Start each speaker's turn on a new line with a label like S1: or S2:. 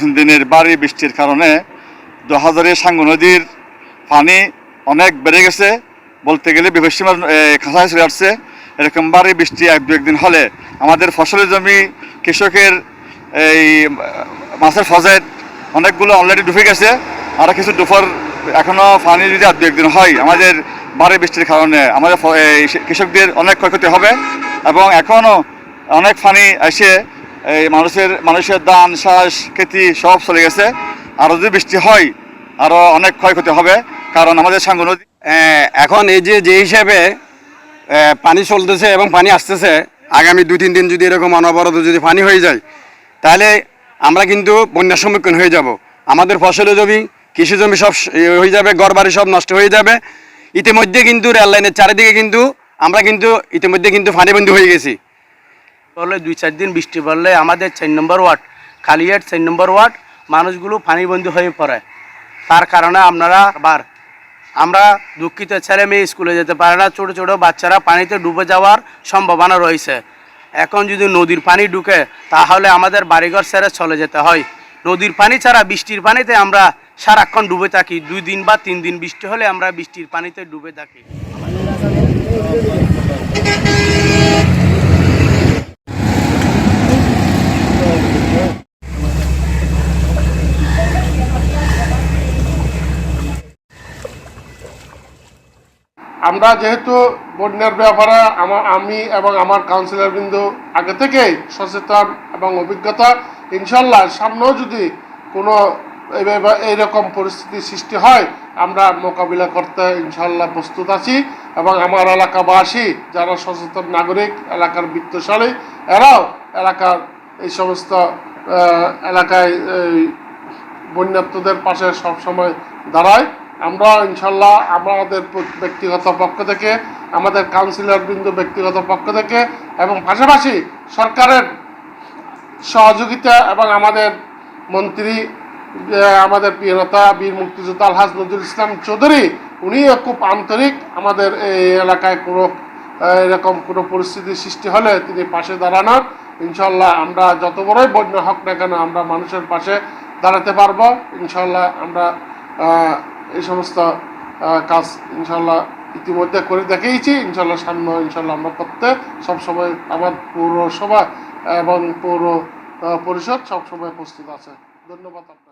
S1: তিন দিনের বাড়ি বৃষ্টির কারণে দহাজারের সাঙ্গু নদীর পানি অনেক বেড়ে গেছে। বলতে গেলে বিভীষিমার কাঁচায় চলে আসছে। এরকম বাড়ি বৃষ্টি এক দু একদিন হলে আমাদের ফসলের জমি, কৃষকের এই, মাছের ফজেট অনেকগুলো অলরেডি ডুবে গেছে। আর কিছু ডুফার এখনও পানি যদি আর দু একদিন হয়, আমাদের বাড়ি বৃষ্টির কারণে আমাদের কৃষকদের অনেক ক্ষয়ক্ষতি হবে। এবং এখনও অনেক পানি এসে এই মানুষের মানুষের ধান শ্বাস খেতি সব চলে গেছে। আরও যদি বৃষ্টি হয় আরও অনেক ক্ষয়ক্ষতি হবে, কারণ আমাদের সাঙ্গু নদী
S2: এখন এই যে যে হিসাবে পানি চলতেছে এবং পানি আসতেছে, আগামী দুই, তিন দিন যদি এরকম অনবরত যদি পানি হয়ে যায়, তাহলে আমরা কিন্তু বন্যার সম্মুখীন হয়ে যাব। আমাদের ফসলের জমি, কৃষি জমি সব হয়ে যাবে, ঘরবাড়ি সব নষ্ট হয়ে যাবে। ইতিমধ্যে কিন্তু রেল লাইনের চারিদিকে কিন্তু আমরা কিন্তু, ইতিমধ্যে কিন্তু ফানিবন্দি হয়ে গেছি।
S3: পড়লে দুই চার দিন বৃষ্টি পড়লে আমাদের চার নম্বর ওয়ার্ড কালিয়াট চার নম্বর ওয়ার্ড, মানুষগুলো পানিবন্দী হয়ে পড়ে। তার কারণে আপনারা আবার, আমরা দুঃখিত ছেলে মেয়ে স্কুলে যেতে পারে না, ছোটো ছোটো বাচ্চারা পানিতে ডুবে যাওয়ার সম্ভাবনা রয়েছে। এখন যদি নদীর পানি ঢুকে, তাহলে আমাদের বাড়িঘর ছেড়ে চলে যেতে হয়। নদীর পানি ছাড়া বৃষ্টির পানিতে আমরা সারাক্ষণ ডুবে থাকি। দুই দিন বা তিন দিন বৃষ্টি হলে আমরা বৃষ্টির পানিতে ডুবে থাকি।
S4: আমরা যেহেতু বন্যার ব্যাপারে আমার আমি এবং আমার কাউন্সিলর বিন্দু আগে থেকেই সচেতন এবং অভিজ্ঞতা, ইনশাল্লাহ সামনেও যদি কোনো এইরকম পরিস্থিতি সৃষ্টি হয়, আমরা মোকাবিলা করতে ইনশাল্লাহ প্রস্তুত আছি এবং আমার এলাকাবাসী যারা সচেতন নাগরিক, এলাকার বিত্তশালী, এরাও এলাকার এই সমস্ত এলাকায় এই বন্যার্থদের পাশে সবসময় দাঁড়ায়। আমরা ইনশাল্লাহ আমাদের ব্যক্তিগত পক্ষ থেকে, আমাদের কাউন্সিলর বিন্দু ব্যক্তিগত পক্ষ থেকে এবং পাশাপাশি সরকারের সহযোগিতা এবং আমাদের মন্ত্রী আমাদের প্রিয়তা বীর মুক্তিযোদ্ধা আলহাজ নজরুল ইসলাম চৌধুরী, উনিও খুব আন্তরিক আমাদের এই এলাকায় কোনো এরকম কোনো পরিস্থিতির সৃষ্টি হলে তিনি পাশে দাঁড়ানোর। ইনশাল্লাহ আমরা যত বড়ই বন্যা হোক না কেন আমরা মানুষের পাশে দাঁড়াতে পারব। ইনশাল্লাহ আমরা এই সমস্ত কাজ ইনশাল্লাহ ইতিমধ্যে করে দেখিয়েছি। ইনশাল্লাহ সামনে ইনশাল্লাহ আমরা করতে সবসময় আমার পৌরসভা এবং পৌর পরিষদ সবসময় প্রস্তুত আছে। ধন্যবাদ আপনাকে।